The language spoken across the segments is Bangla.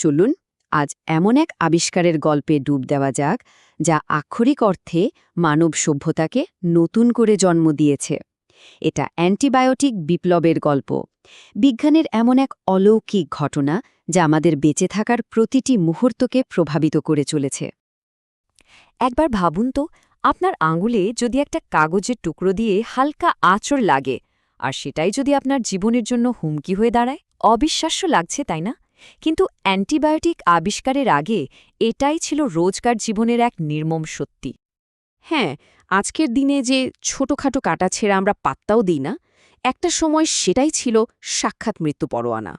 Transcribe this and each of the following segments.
চলুন আজ এমন এক আবিষ্কারের গল্পে ডুব দেওয়া যাক, যা আক্ষরিক অর্থে মানব সভ্যতাকে নতুন করে জন্ম দিয়েছে। এটা অ্যান্টিবায়োটিক বিপ্লবের গল্প। বিজ্ঞানের এমন এক অলৌকিক ঘটনা যা আমাদের বেঁচে থাকার প্রতিটি মুহূর্তকে প্রভাবিত করে চলেছে। একবার ভাবুন তো, আপনার আঙুলে যদি একটা কাগজের টুকরো দিয়ে হালকা আঁচড় লাগে, আর সেটাই যদি আপনার জীবনের জন্য হুমকি হয়ে দাঁড়ায়, অবিশ্বাস্য লাগছে, তাই না? কিন্তু অ্যান্টিবায়োটিক আবিষ্কারের আগে এটাই ছিল রোজকার জীবনের এক নির্মম সত্যি। হ্যাঁ আজকের দিনে যে ছোটখাটো কাটা ছেঁড়া আমরা পাত্তাও দিই না, একটা সময় সেটাই ছিল সাক্ষাৎ মৃত্যু পরোয়ানা।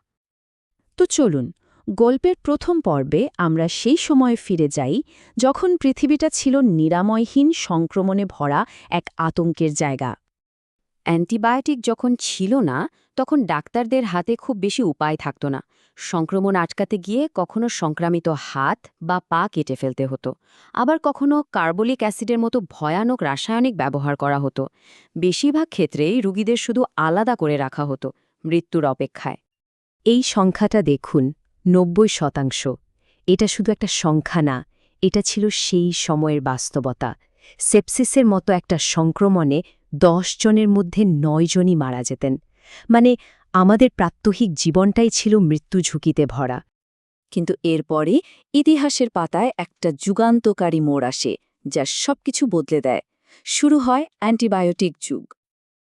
তো চলুন, গল্পের প্রথম পর্বে আমরা সেই সময়ে ফিরে যাই যখন পৃথিবীটা ছিল নিরাময়হীন, সংক্রমণে ভরা এক আতঙ্কের জায়গা। অ্যান্টিবায়োটিক যখন ছিল না তখন ডাক্তারদের হাতে খুব বেশি উপায় থাকত না। সংক্রমণ আটকাতে গিয়ে কখনো সংক্রামিত হাত বা পা কেটে ফেলতে হতো। আবার কখনো কার্বলিক অ্যাসিডের মতো ভয়ানক রাসায়নিক ব্যবহার করা হতো। বেশিরভাগ ক্ষেত্রেই রুগীদের শুধু আলাদা করে রাখা হতো মৃত্যুর অপেক্ষায়। এই সংখ্যাটা দেখুন, নব্বই শতাংশ। এটা শুধু একটা সংখ্যা না, এটা ছিল সেই সময়ের বাস্তবতা। সেপসিসের মতো একটা সংক্রমণে দশ জনের মধ্যে নয় জনই মারা যেতেন। মানে আমাদের প্রাত্যহিক জীবনটাই ছিল মৃত্যু ঝুঁকিতে ভরা। কিন্তু এরপরে ইতিহাসের পাতায় একটা যুগান্তকারী মোড় আসে, যা সবকিছু বদলে দেয়। শুরু হয় অ্যান্টিবায়োটিক যুগ।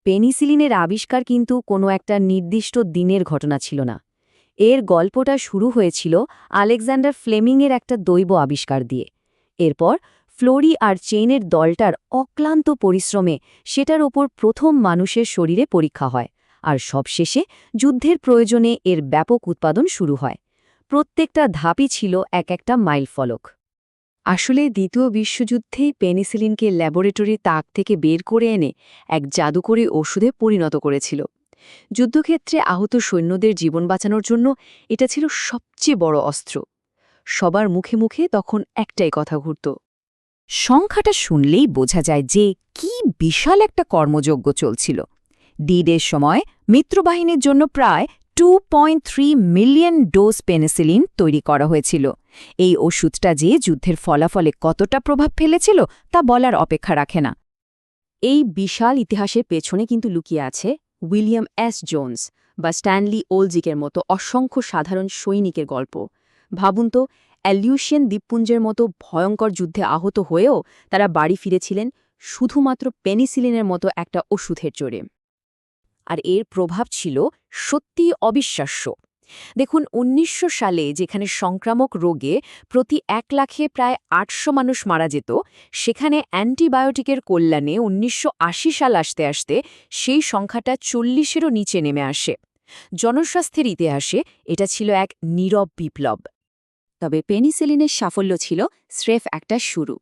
পেনিসিলিনের আবিষ্কার কিন্তু কোনো একটা নির্দিষ্ট দিনের ঘটনা ছিল না। এর গল্পটা শুরু হয়েছিল আলেকজান্ডার ফ্লেমিংয়ের একটা দৈব আবিষ্কার দিয়ে। এরপর ফ্লোরি আর চেইনের দলটার অক্লান্ত পরিশ্রমে সেটার ওপর প্রথম মানুষের শরীরে পরীক্ষা হয়। আর সবশেষে যুদ্ধের প্রয়োজনে এর ব্যাপক উৎপাদন শুরু হয়। প্রত্যেকটা ধাপই ছিল এক একটা মাইল ফলক। আসলে দ্বিতীয় বিশ্বযুদ্ধেই পেনিসিলিনকে ল্যাবরেটরি তাক থেকে বের করে এনে এক জাদুকরী ওষুধে পরিণত করেছিল। যুদ্ধক্ষেত্রে আহত সৈন্যদের জীবন বাঁচানোর জন্য এটা ছিল সবচেয়ে বড় অস্ত্র। সবার মুখে মুখে তখন একটাই কথা ঘুরত। সংখ্যাটা শুনলেই বোঝা যায় যে কি বিশাল একটা কর্মযজ্ঞ চলছিল। ডিডের সময় মিত্রবাহিনীর জন্য প্রায় টু মিলিয়ন ডোজ পেনিসিলিন তৈরি করা হয়েছিল। এই ওষুধটা যে যুদ্ধের ফলাফলে কতটা প্রভাব ফেলেছিল তা বলার অপেক্ষা রাখে না। এই বিশাল ইতিহাসের পেছনে কিন্তু লুকিয়ে আছে উইলিয়াম এস জোন্স বা স্ট্যানলি ওলজিকের মতো অসংখ্য সাধারণ সৈনিকের গল্প। ভাবুন তো অ্যালিউশিয়ান দ্বীপপুঞ্জের মতো ভয়ঙ্কর যুদ্ধে আহত হয়েও তারা বাড়ি ফিরেছিলেন শুধুমাত্র পেনিসিলিনের মতো একটা ওষুধের জোরে। আর এর প্রভাব ছিল সত্যিই অবিশ্বাস্য। দেখুন ১৯০০ সালে যেখানে সংক্রামক রোগে প্রতি এক লাখে প্রায় আটশো মানুষ মারা যেত, সেখানে অ্যান্টিবায়োটিকের কল্যাণে ১৯৮০ সাল আসতে আসতে সেই সংখ্যাটা চল্লিশেরও নিচে নেমে আসে। জনস্বাস্থ্যের ইতিহাসে এটা ছিল এক নীরব বিপ্লব। তবে পেনিসিলিনের সাফল্য ছিল স্রেফ একটা শুরু।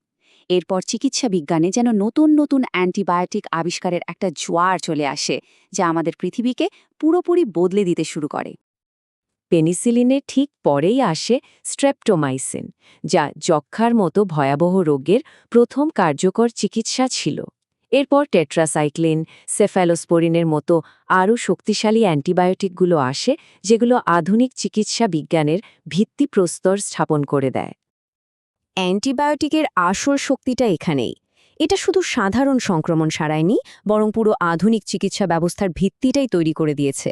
এরপর চিকিৎসা বিজ্ঞানে যেন নতুন নতুন অ্যান্টিবায়োটিক আবিষ্কারের একটা জোয়ার চলে আসে, যা আমাদের পৃথিবীকে পুরোপুরি বদলে দিতে শুরু করে। পেনিসিলিনের ঠিক পরেই আসে স্ট্রেপ্টোমাইসিন, যা যক্ষার মতো ভয়াবহ রোগের প্রথম কার্যকর চিকিৎসা ছিল। এরপর টেট্রাসাইক্লিন সেফ্যালোস্পোরিনের মতো আরও শক্তিশালী অ্যান্টিবায়োটিকগুলো আসে, যেগুলো আধুনিক চিকিৎসা বিজ্ঞানের ভিত্তিপ্রস্তর স্থাপন করে দেয়। অ্যান্টিবায়োটিকের আসল শক্তিটা এখানেই। এটা শুধু সাধারণ সংক্রমণ সারায়নি, বরং পুরো আধুনিক চিকিৎসা ব্যবস্থার ভিত্তিটাই তৈরি করে দিয়েছে।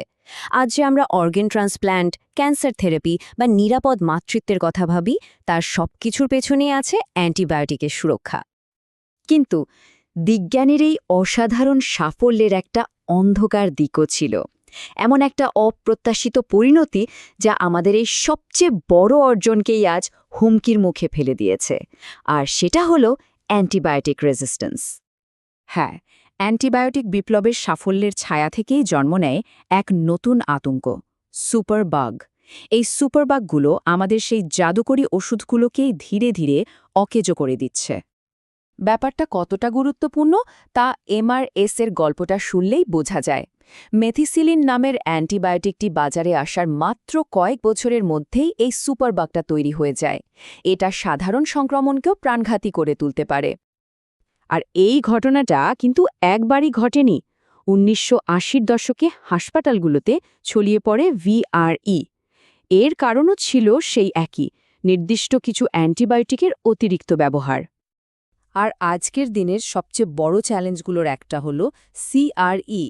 আজ যে আমরা অর্গেন ট্রান্সপ্ল্যান্ট, ক্যান্সার থেরাপি বা নিরাপদ মাতৃত্বের কথা ভাবি, তার সব কিছুর পেছনে আছে অ্যান্টিবায়োটিকের সুরক্ষা। কিন্তু, বিজ্ঞানের এই অসাধারণ সাফল্যের একটা অন্ধকার দিকও ছিল। এমন একটা অপ্রত্যাশিত পরিণতি যা আমাদের এই সবচেয়ে বড় অর্জনকেই আজ হুমকির মুখে ফেলে দিয়েছে। আর সেটা হলো অ্যান্টিবায়োটিক রেজিস্ট্যান্স। হ্যাঁ অ্যান্টিবায়োটিক বিপ্লবের সাফল্যের ছায়া থেকেই জন্ম নেয় এক নতুন আতঙ্ক, সুপারবাগ। এই সুপারবাগগুলো আমাদের সেই জাদুকরী ওষুধগুলোকেই ধীরে ধীরে অকেজো করে দিচ্ছে। ব্যাপারটা কতটা গুরুত্বপূর্ণ তা এমআরএস এর গল্পটা শুনলেই বোঝা যায়। মেথিসিলিন নামের অ্যান্টিবায়োটিকটি বাজারে আসার মাত্র কয়েক বছরের মধ্যেই এই সুপারবাগটা তৈরি হয়ে যায়। এটা সাধারণ সংক্রমণকেও প্রাণঘাতী করে তুলতে পারে। আর এই ঘটনাটা কিন্তু একবারই ঘটেনি। উনিশশো আশির দশকে হাসপাতালগুলোতে ছড়িয়ে পড়ে ভিআরই। এর কারণও ছিল সেই একই, নির্দিষ্ট কিছু অ্যান্টিবায়োটিকের অতিরিক্ত ব্যবহার। আর আজকের দিনের সবচেয়ে বড় চ্যালেঞ্জগুলোর একটা হলো সিআরই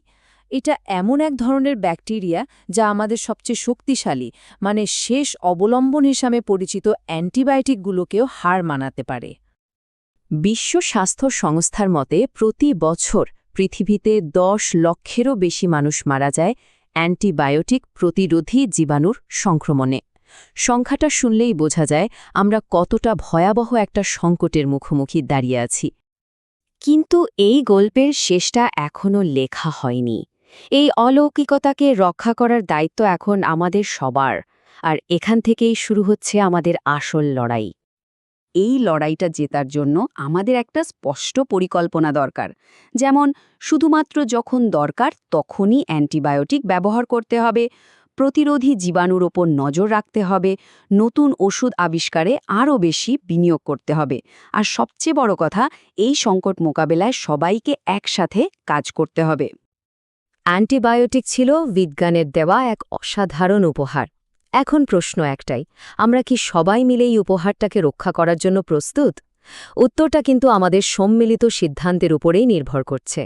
এটা এমন এক ধরনের ব্যাকটেরিয়া যা আমাদের সবচেয়ে শক্তিশালী মানে শেষ অবলম্বন হিসাবে পরিচিত অ্যান্টিবায়োটিকগুলোকেও হার মানাতে পারে। বিশ্ব স্বাস্থ্য সংস্থার মতে, প্রতি বছর পৃথিবীতে দশ লক্ষেরও বেশি মানুষ মারা যায় অ্যান্টিবায়োটিক প্রতিরোধী জীবাণুর সংক্রমণে। সংখ্যাটা শুনলেই বোঝা যায় আমরা কতটা ভয়াবহ একটা সংকটের মুখোমুখি দাঁড়িয়ে আছি। কিন্তু এই গল্পের শেষটা এখনও লেখা হয়নি। এই অলৌকিকতাকে রক্ষা করার দায়িত্ব এখন আমাদের সবার, আর এখান থেকেই শুরু হচ্ছে আমাদের আসল লড়াই। এই লড়াইটা জেতার জন্য আমাদের একটা স্পষ্ট পরিকল্পনা দরকার, যেমন শুধুমাত্র যখন দরকার তখনই অ্যান্টিবায়োটিক ব্যবহার করতে হবে, প্রতিরোধী জীবাণুর ওপর নজর রাখতে হবে, নতুন ওষুধ আবিষ্কারে আরও বেশি বিনিয়োগ করতে হবে, আর সবচেয়ে বড় কথা এই সংকট মোকাবেলায় সবাইকে একসাথে কাজ করতে হবে। অ্যান্টিবায়োটিক ছিল বিজ্ঞানের দেওয়া এক অসাধারণ উপহার। এখন প্রশ্ন একটাই, আমরা কি সবাই মিলে এই উপহারটাকে রক্ষা করার জন্য প্রস্তুত? উত্তরটা কিন্তু আমাদের সম্মিলিত সিদ্ধান্তের উপরেই নির্ভর করছে।